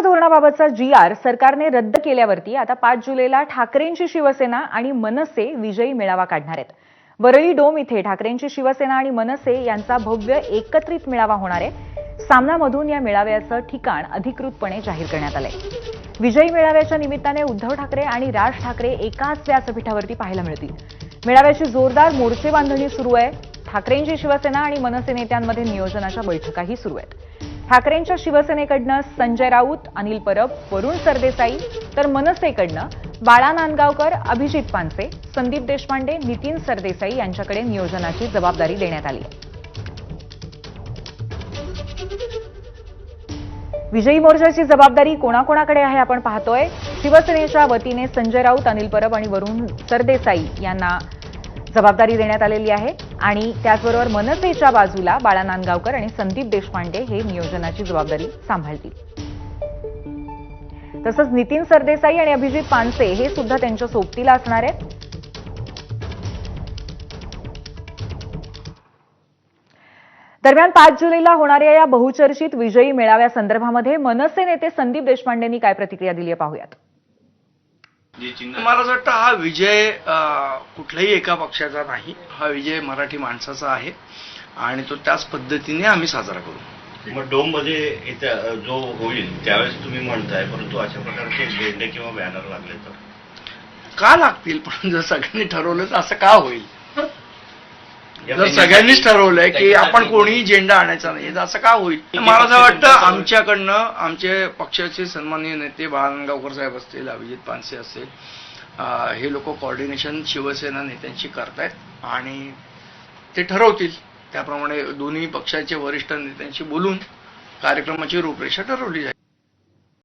धोरणाबाबतचा जी R सरकारने रद्द केल्यावरती आता पाच जुलैला ठाकरेंची शिवसेना आणि मनसे विजयी मेळावा काढणार आहेत. वरळी डोम इथे ठाकरेंची शिवसेना आणि मनसे यांचा भव्य एकत्रित मेळावा होणार आहे. सामनामधून या मेळाव्याचं ठिकाण अधिकृतपणे जाहीर करण्यात आलंय. विजयी मेळाव्याच्या निमित्ताने उद्धव ठाकरे आणि राज ठाकरे एकाच व्यासपीठावरती पाहायला मिळतील. मेळाव्याची जोरदार मोर्चे बांधणी सुरू आहे. ठाकरेंची शिवसेना आणि मनसे नेत्यांमध्ये नियोजनाच्या बैठकाही सुरू आहेत. ठाकरेंच्या शिवसेनेकडनं संजय राऊत अनिल परब वरुण सरदेसाई तर मनसेकडनं बाळा नांदगावकर अभिजित पानसे संदीप देशपांडे नितीन सरदेसाई यांच्याकडे नियोजनाची जबाबदारी देण्यात आली. विजयी मोर्चाची जबाबदारी कोणाकोणाकडे आहे आपण पाहतोय. शिवसेनेच्या वतीने संजय राऊत अनिल परब आणि वरुण सरदेसाई यांना जबाबदारी देण्यात आलेली आहे. आणि त्याचबरोबर मनसेच्या बाजूला बाळा नांदगावकर आणि संदीप देशपांडे हे नियोजनाची जबाबदारी सांभाळतील. तसंच नितीन सरदेसाई आणि अभिजित पानसे हे सुद्धा त्यांच्या सोबतीला असणार आहेत. दरम्यान पाच जुलैला होणाऱ्या या बहुचर्चित विजयी मेळाव्यासंदर्भामध्ये मनसे नेते संदीप देशपांडेंनी काय प्रतिक्रिया दिली पाहूयात. मला असं वाटतं हा विजय कुठल्याही एका पक्षाचा नाही. हा विजय मराठी माणसाचा आहे आणि तो त्याच पद्धतीने आम्ही साजरा करू. मग डोममध्ये जो होईल त्यावेळेस तुम्ही म्हणताय परंतु अशा प्रकारचे झेंडे किंवा बॅनर लागले तर? का लागतील? पण जर सगळ्यांनी ठरवलं तर असं का होईल? जर सगळ्यांनीच ठरवलंय की आपण कोणीही झेंडा आणायचा नाही. असं का होईल? मला असं वाटतं आमच्याकडनं आमचे पक्षाचे सन्माननीय नेते बाळनगावकर साहेब असतील अभिजित पानसे असतील हे लोक कॉर्डिनेशन शिवसेना नेत्यांशी करतायत आणि ते ठरवतील. त्याप्रमाणे दोन्ही पक्षाचे वरिष्ठ नेत्यांशी बोलून कार्यक्रमाची रूपरेषा ठरवली जाईल.